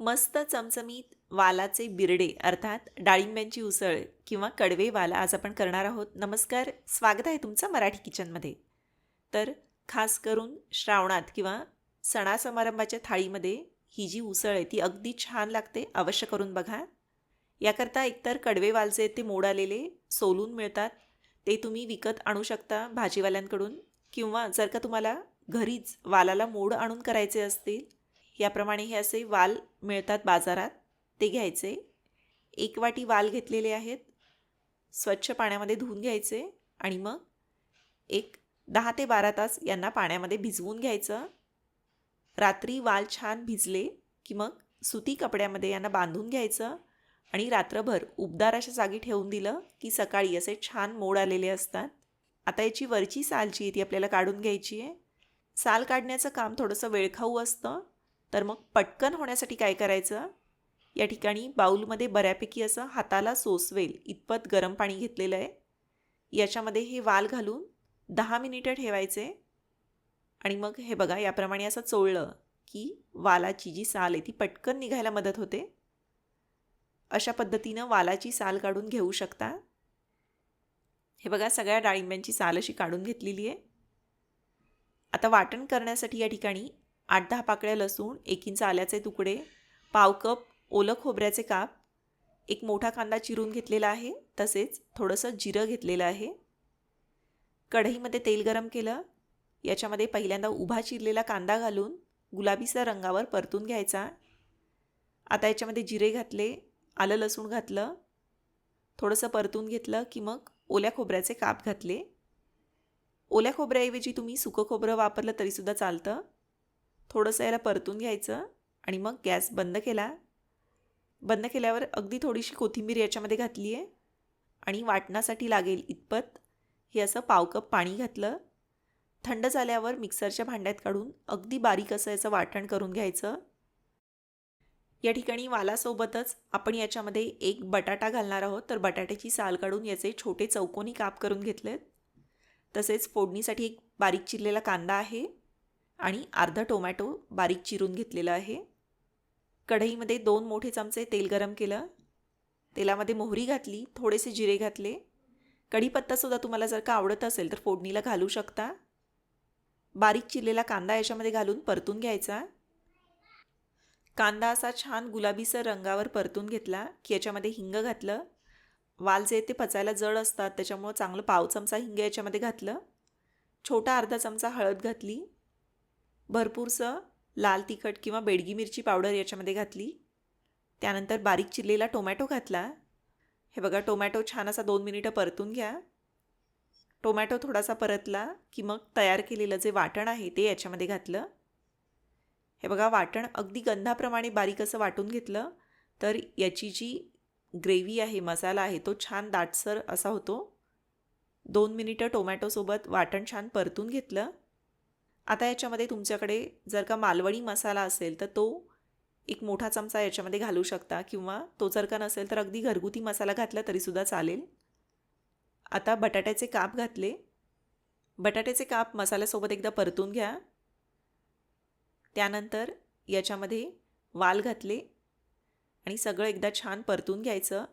मस्त चमचमीत वालाचे बिरडे अर्थात डाळिंब्यांची उसळ किंवा कडवे वाला आज आपण करणार आहोत. नमस्कार स्वागत आहे तुमचं मराठी किचनमध्ये. तर खास करून श्रावणात किंवा सणासमारंभाच्या थाळीमध्ये ही जी उसळ आहे ती अगदी छान लागते अवश्य करून बघा. याकरता एकतर कडवे वालचे आहेत ते मोड आलेले सोलून मिळतात. ते तुम्ही विकत आणू शकता भाजीवाल्यांकडून. किंवा जर का तुम्हाला घरीच वालाला मोड आणून करायचे असतील याप्रमाणे हे असे वाल मिळतात बाजारात. ते घ्यायचे. एक वाटी वाल घेतलेले आहेत. स्वच्छ पाण्यामध्ये धुवून घ्यायचे आणि मग एक दहा ते बारा तास यांना पाण्यामध्ये भिजवून घ्यायचं. रात्री वाल छान भिजले की मग सुती कपड्यामध्ये यांना बांधून घ्यायचं आणि रात्रभर उबदार अशा जागी ठेवून दिलं की सकाळी असे छान मोड आलेले असतात. आता याची वरची साल जी आहे ती आपल्याला काढून घ्यायची आहे. साल काढण्याचं काम थोडंसं वेळखाऊ असतं. तर मग पटकन होण्यासाठी काय करायचं? या ठिकाणी बाऊलमध्ये बऱ्यापैकी असं हाताला सोसवेल इतपत गरम पाणी घेतलेलं आहे. याच्यामध्ये हे वाल घालून दहा मिनिटं ठेवायचे. आणि मग हे बघा याप्रमाणे असं चोळलं की वालाची जी साल आहे ती पटकन निघायला मदत होते. अशा पद्धतीनं वालाची साल काढून घेऊ शकता. हे बघा सगळ्या डाळिंब्यांची साल अशी काढून घेतलेली आहे. आता वाटण करण्यासाठी या ठिकाणी आठ दहा पाकळ्या लसूण एक इंच आल्याचे तुकडे पाव कप ओलं खोबऱ्याचे काप एक मोठा कांदा चिरून घेतलेला आहे तसेच थोडंसं जिरं घेतलेलं आहे. कढईमध्ये तेल गरम केलं याच्यामध्ये पहिल्यांदा उभा चिरलेला कांदा घालून गुलाबीचा रंगावर परतून घ्यायचा. आता याच्यामध्ये जिरे घातले आलं लसूण घातलं थोडंसं परतून घेतलं की मग ओल्या खोबऱ्याचे काप घातले. ओल्या खोबऱ्याऐवजी तुम्ही सुकं खोबरं वापरलं तरीसुद्धा चालतं. थोडंसं याला परतून घ्यायचं आणि मग गॅस बंद केला. बंद केल्यावर अगदी थोडीशी कोथिंबीर याच्यामध्ये घातली आहे आणि वाटणासाठी लागेल इतपत हे असं पाव कप पाणी घातलं. थंड झाल्यावर मिक्सरच्या भांड्यात काढून अगदी बारीक असं याचं वाटण करून घ्यायचं. या ठिकाणी वालासोबतच आपण याच्यामध्ये एक बटाटा घालणार आहोत. तर बटाट्याची साल काढून याचे छोटे चौकोनी काप करून घेतलेत. तसेच फोडणीसाठी एक बारीक चिरलेला कांदा आहे. आणि अर्धा टोमॅटो बारीक चिरून घेतलेला आहे. कढईमध्ये दोन मोठे चमचे तेल गरम केलं. तेलामध्ये मोहरी घातली थोडेसे जिरे घातले. कढीपत्तासुद्धा तुम्हाला जर का आवडत असेल तर फोडणीला घालू शकता. बारीक चिरलेला कांदा याच्यामध्ये घालून परतून घ्यायचा. कांदा असा छान गुलाबीसर रंगावर परतून घेतला की याच्यामध्ये हिंग घातलं. वाल जे ते पचायला जड असतात त्याच्यामुळं चांगलं पाव चमचा हिंग याच्यामध्ये घातलं. छोटा अर्धा चमचा हळद घातली. भरपूरसं लाल तिखट किंवा बेडगी मिरची पावडर याच्यामध्ये घातली. त्यानंतर बारीक चिरलेला टोमॅटो घातला. हे बघा टोमॅटो छान असा दोन मिनिटं परतून घ्या. टोमॅटो थोडासा परतला की मग तयार केलेलं जे वाटण आहे ते याच्यामध्ये घातलं. हे बघा वाटण अगदी गंधाप्रमाणे बारीक असं वाटून घेतलं. तर याची जी ग्रेव्ही आहे मसाला आहे तो छान दाटसर असा होतो. दोन मिनिटं टोमॅटोसोबत वाटण छान परतून घेतलं. आता याच्यामध्ये तुमच्याकडे जर का मालवणी मसाला असेल तर तो एक मोठा चमचा याच्यामध्ये घालू शकता किंवा तो जर का नसेल तर अगदी घरगुती मसाला घातला तरीसुद्धा चालेल. आता बटाट्याचे काप घातले. बटाट्याचे काप मसाल्यासोबत एकदा परतून घ्या. त्यानंतर याच्यामध्ये वाल घातले आणि सगळं एकदा छान परतून घ्यायचं.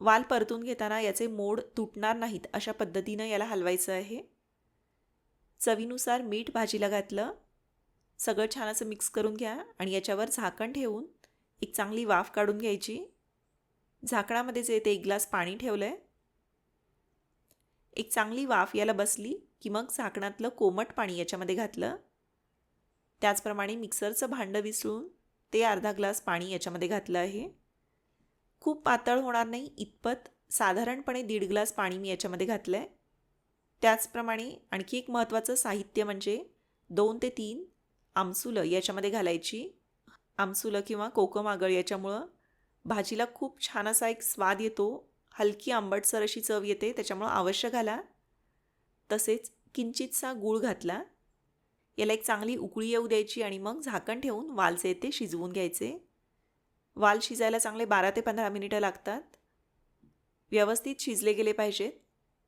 वाल परतून घेताना याचे मोड तुटणार नाहीत अशा पद्धतीनं याला हलवायचं आहे. चवीनुसार मीठ भाजीला घातलं. सगळं छान असं मिक्स करून घ्या आणि याच्यावर झाकण ठेवून एक चांगली वाफ काढून घ्यायची. झाकणामध्ये जे ते एक ग्लास पाणी ठेवलं आहे एक चांगली वाफ याला बसली की मग झाकणातलं कोमट पाणी याच्यामध्ये घातलं. त्याचप्रमाणे मिक्सरचं भांडं विसळून ते अर्धा ग्लास पाणी याच्यामध्ये घातलं आहे. खूप पातळ होणार नाही इतपत साधारणपणे दीड ग्लास पाणी मी याच्यामध्ये घातलं आहे त्याचप्रमाणे आणखी एक महत्त्वाचं साहित्य म्हणजे दोन ते तीन आमसुलं याच्यामध्ये घालायची. आमसुलं किंवा कोकम याच्यामुळं भाजीला खूप छान असा एक स्वाद येतो. हलकी आंबटसर अशी चव येते त्याच्यामुळं अवश्य घाला. तसेच किंचितसा गूळ घातला. याला एक चांगली उकळी येऊ द्यायची आणि मग झाकण ठेवून वालचे ते शिजवून घ्यायचे. वाल शिजायला चांगले बारा ते पंधरा मिनिटं लागतात. व्यवस्थित शिजले गेले पाहिजेत.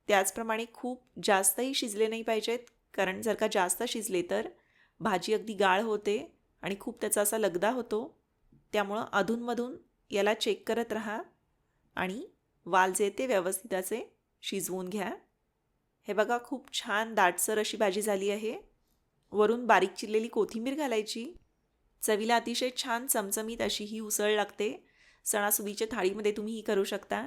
त्याचप्रमाणे खूप जास्तही शिजले नाही पाहिजेत. कारण जर का जास्त शिजले तर भाजी अगदी गाळ होते आणि खूप त्याचा असा लगदा होतो. त्यामुळं अधूनमधून याला चेक करत राहा आणि वाल जे ते व्यवस्थिताचे शिजवून घ्या. हे बघा खूप छान दाटसर अशी भाजी झाली आहे. वरून बारीक चिरलेली कोथिंबीर घालायची. चवीला अतिशय छान चमचमीत अशी ही उसळ लागते. सणासुदीच्या थाळीमध्ये तुम्ही ही करू शकता.